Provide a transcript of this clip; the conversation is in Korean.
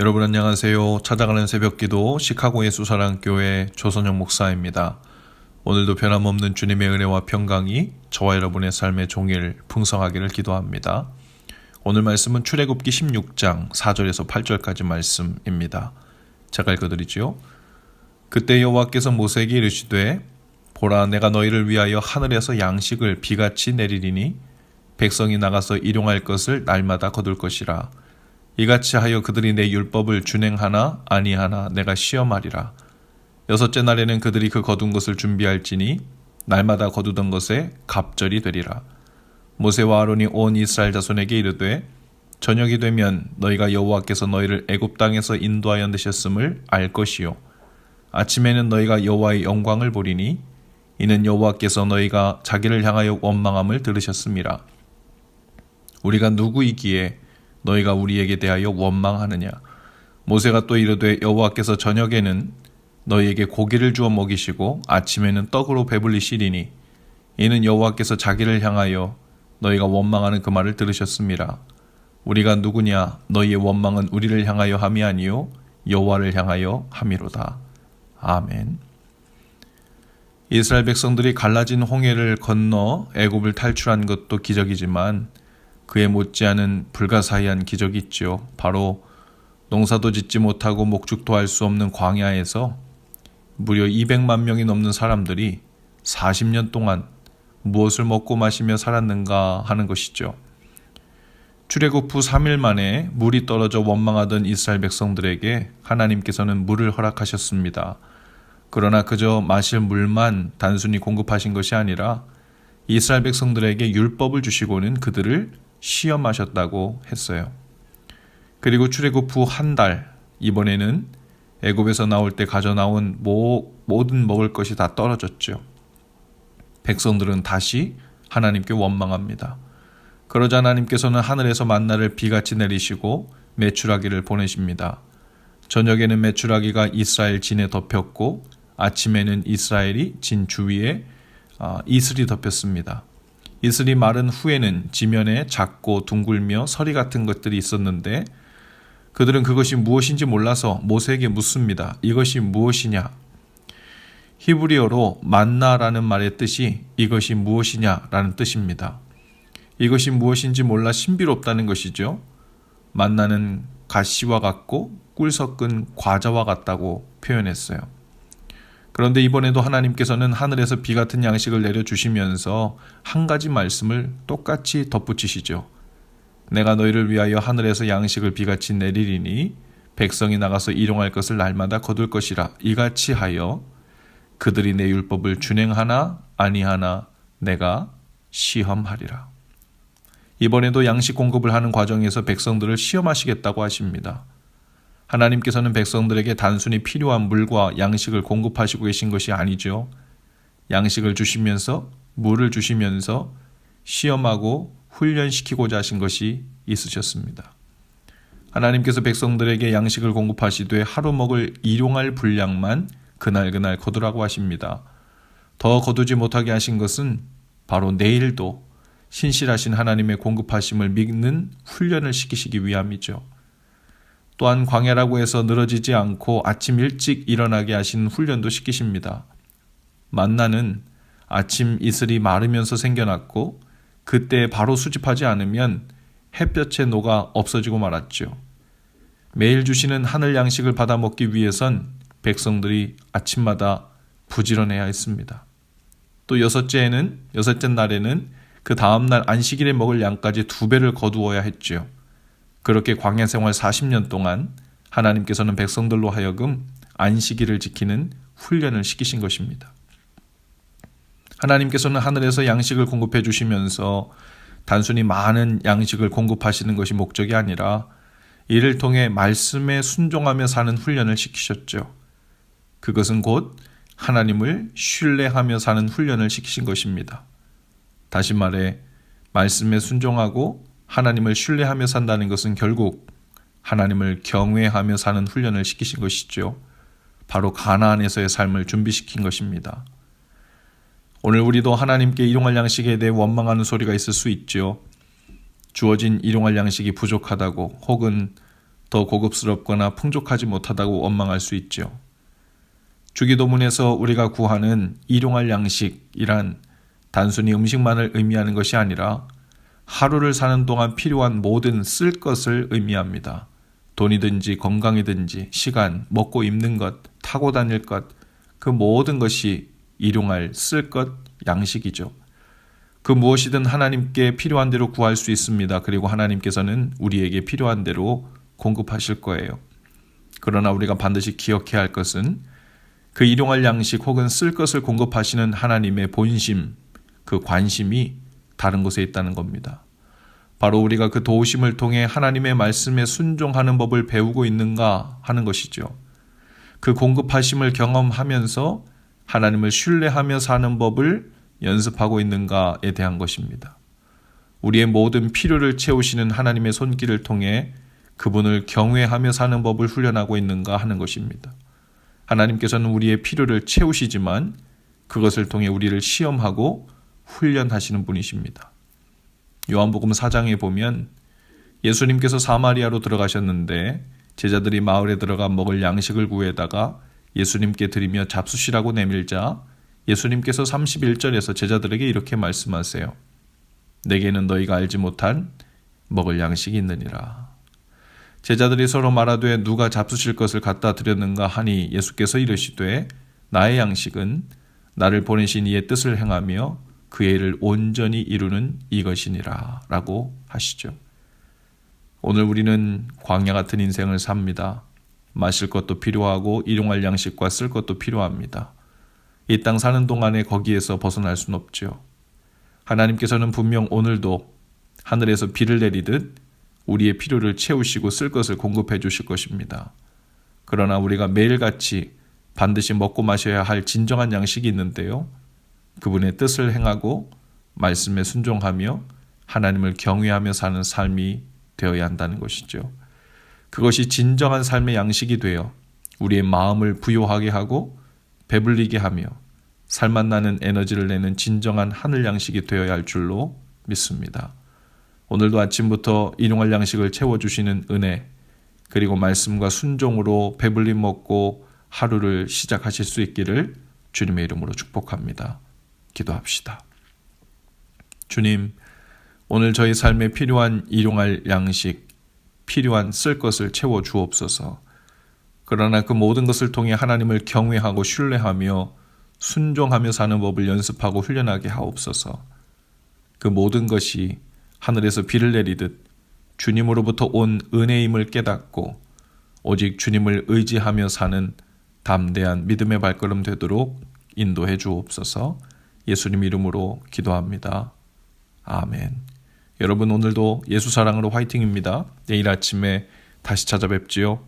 여러분 안녕하세요. 찾아가는 새벽기도 시카고 예수사랑교회 조선영 목사입니다. 오늘도 변함없는 주님의 은혜와 평강이 저와 여러분의 삶의 종일 풍성하기를 기도합니다. 오늘 말씀은 출애굽기 16장 4절에서 8절까지 말씀입니다. 제가 읽어드리지요. 그때 여호와께서 모세에게 이르시되 보라 내가 너희를 위하여 하늘에서 양식을 비같이 내리리니 백성이 나가서 일용할 것을 날마다 거둘 것이라 이같이 하여 그들이 내 율법을 준행하나 아니하나 내가 시험하리라. 여섯째 날에는 그들이 그 거둔 것을 준비할지니 날마다 거두던 것에 갑절이 되리라. 모세와 아론이 온 이스라엘 자손에게 이르되 저녁이 되면 너희가 여호와께서 너희를 애굽 땅에서 인도하여 내셨음을 알 것이요 아침에는 너희가 여호와의 영광을 보리니 이는 여호와께서 너희가 자기를 향하여 원망함을 들으셨음이라. 우리가 누구이기에 너희가 우리에게 대하여 원망하느냐 모세가 또 이르되 여호와께서 저녁에는 너희에게 고기를 주어 먹이시고 아침에는 떡으로 배불리시리니 이는 여호와께서 자기를 향하여 너희가 원망하는 그 말을 들으셨습니다. 우리가 누구냐 너희의 원망은 우리를 향하여 함이 아니요 여호와를 향하여 함이로다. 아멘. 이스라엘 백성들이 갈라진 홍해를 건너 애굽을 탈출한 것도 기적이지만 그에 못지않은 불가사의한 기적이 있죠. 바로 농사도 짓지 못하고 목축도 할 수 없는 광야에서 무려 200만 명이 넘는 사람들이 40년 동안 무엇을 먹고 마시며 살았는가 하는 것이죠. 출애굽 후 3일 만에 물이 떨어져 원망하던 이스라엘 백성들에게 하나님께서는 물을 허락하셨습니다. 그러나 그저 마실 물만 단순히 공급하신 것이 아니라 이스라엘 백성들에게 율법을 주시고는 그들을 시험하셨다고 했어요. 그리고 출애굽 후 한 달 이번에는 애굽에서 나올 때 가져 나온 모, 모든 먹을 것이 다 떨어졌죠. 백성들은 다시 하나님께 원망합니다. 그러자 하나님께서는 하늘에서 만나를 비같이 내리시고 메추라기를 보내십니다. 저녁에는 메추라기가 이스라엘 진에 덮였고 아침에는 이스라엘이 진 주위에 아, 이슬이 덮였습니다. 이슬이 마른 후에는 지면에 작고 둥글며 서리 같은 것들이 있었는데 그들은 그것이 무엇인지 몰라서 모세에게 묻습니다. 이것이 무엇이냐? 히브리어로 만나라는 말의 뜻이 이것이 무엇이냐라는 뜻입니다. 이것이 무엇인지 몰라 신비롭다는 것이죠. 만나는 가시와 같고 꿀 섞은 과자와 같다고 표현했어요. 그런데 이번에도 하나님께서는 하늘에서 비 같은 양식을 내려주시면서 한 가지 말씀을 똑같이 덧붙이시죠. 내가 너희를 위하여 하늘에서 양식을 비같이 내리리니 백성이 나가서 일용할 것을 날마다 거둘 것이라 이같이 하여 그들이 내 율법을 준행하나 아니하나 내가 시험하리라. 이번에도 양식 공급을 하는 과정에서 백성들을 시험하시겠다고 하십니다. 하나님께서는 백성들에게 단순히 필요한 물과 양식을 공급하시고 계신 것이 아니죠. 양식을 주시면서 물을 주시면서 시험하고 훈련시키고자 하신 것이 있으셨습니다. 하나님께서 백성들에게 양식을 공급하시되 하루 먹을 일용할 분량만 그날그날 거두라고 하십니다. 더 거두지 못하게 하신 것은 바로 내일도 신실하신 하나님의 공급하심을 믿는 훈련을 시키시기 위함이죠. 또한 광야라고 해서 늘어지지 않고 아침 일찍 일어나게 하신 훈련도 시키십니다. 만나는 아침 이슬이 마르면서 생겨났고 그때 바로 수집하지 않으면 햇볕에 녹아 없어지고 말았죠. 매일 주시는 하늘 양식을 받아 먹기 위해선 백성들이 아침마다 부지런해야 했습니다. 또 여섯째에는 여섯째 날에는 그 다음 날 안식일에 먹을 양까지 두 배를 거두어야 했지요. 그렇게 광야 생활 40년 동안 하나님께서는 백성들로 하여금 안식일을 지키는 훈련을 시키신 것입니다. 하나님께서는 하늘에서 양식을 공급해 주시면서 단순히 많은 양식을 공급하시는 것이 목적이 아니라 이를 통해 말씀에 순종하며 사는 훈련을 시키셨죠. 그것은 곧 하나님을 신뢰하며 사는 훈련을 시키신 것입니다. 다시 말해, 말씀에 순종하고 하나님을 신뢰하며 산다는 것은 결국 하나님을 경외하며 사는 훈련을 시키신 것이죠. 바로 가나안에서의 삶을 준비시킨 것입니다. 오늘 우리도 하나님께 일용할 양식에 대해 원망하는 소리가 있을 수 있죠. 주어진 일용할 양식이 부족하다고 혹은 더 고급스럽거나 풍족하지 못하다고 원망할 수 있죠. 주기도문에서 우리가 구하는 일용할 양식이란 단순히 음식만을 의미하는 것이 아니라 하루를 사는 동안 필요한 모든 쓸 것을 의미합니다. 돈이든지 건강이든지 시간, 먹고 입는 것, 타고 다닐 것, 그 모든 것이 일용할 쓸 것, 양식이죠. 그 무엇이든 하나님께 필요한 대로 구할 수 있습니다. 그리고 하나님께서는 우리에게 필요한 대로 공급하실 거예요. 그러나 우리가 반드시 기억해야 할 것은 그 일용할 양식 혹은 쓸 것을 공급하시는 하나님의 본심, 그 관심이 다른 곳에 있다는 겁니다. 바로 우리가 그 도우심을 통해 하나님의 말씀에 순종하는 법을 배우고 있는가 하는 것이죠. 그 공급하심을 경험하면서 하나님을 신뢰하며 사는 법을 연습하고 있는가에 대한 것입니다. 우리의 모든 필요를 채우시는 하나님의 손길을 통해 그분을 경외하며 사는 법을 훈련하고 있는가 하는 것입니다. 하나님께서는 우리의 필요를 채우시지만 그것을 통해 우리를 시험하고 훈련하시는 분이십니다. 요한복음 4장에 보면 예수님께서 사마리아로 들어가셨는데 제자들이 마을에 들어가 먹을 양식을 구해다가 예수님께 드리며 잡수시라고 내밀자 예수님께서 31절에서 제자들에게 이렇게 말씀하세요. 내게는 너희가 알지 못한 먹을 양식이 있느니라. 제자들이 서로 말하되 누가 잡수실 것을 갖다 드렸는가 하니 예수께서 이르시되 나의 양식은 나를 보내신 이의 뜻을 행하며 그의 일을 온전히 이루는 이것이니라 라고 하시죠. 오늘 우리는 광야 같은 인생을 삽니다. 마실 것도 필요하고 일용할 양식과 쓸 것도 필요합니다. 이 땅 사는 동안에 거기에서 벗어날 수는 없죠. 하나님께서는 분명 오늘도 하늘에서 비를 내리듯 우리의 필요를 채우시고 쓸 것을 공급해 주실 것입니다. 그러나 우리가 매일같이 반드시 먹고 마셔야 할 진정한 양식이 있는데요. 그분의 뜻을 행하고 말씀에 순종하며 하나님을 경외하며 사는 삶이 되어야 한다는 것이죠. 그것이 진정한 삶의 양식이 되어 우리의 마음을 부요하게 하고 배불리게 하며 살맛 나는 에너지를 내는 진정한 하늘 양식이 되어야 할 줄로 믿습니다. 오늘도 아침부터 일용할 양식을 채워주시는 은혜, 그리고 말씀과 순종으로 배불리 먹고 하루를 시작하실 수 있기를 주님의 이름으로 축복합니다. 기도합시다. 주님, 오늘 저희 삶에 필요한 일용할 양식, 필요한 쓸 것을 채워 주옵소서. 그러나 그 모든 것을 통해 하나님을 경외하고 신뢰하며 순종하며 사는 법을 연습하고 훈련하게 하옵소서. 그 모든 것이 하늘에서 비를 내리듯 주님으로부터 온 은혜임을 깨닫고 오직 주님을 의지하며 사는 담대한 믿음의 발걸음 되도록 인도해 주옵소서 예수님 이름으로 기도합니다. 아멘. 여러분 오늘도 예수 사랑으로 화이팅입니다. 내일 아침에 다시 찾아뵙지요.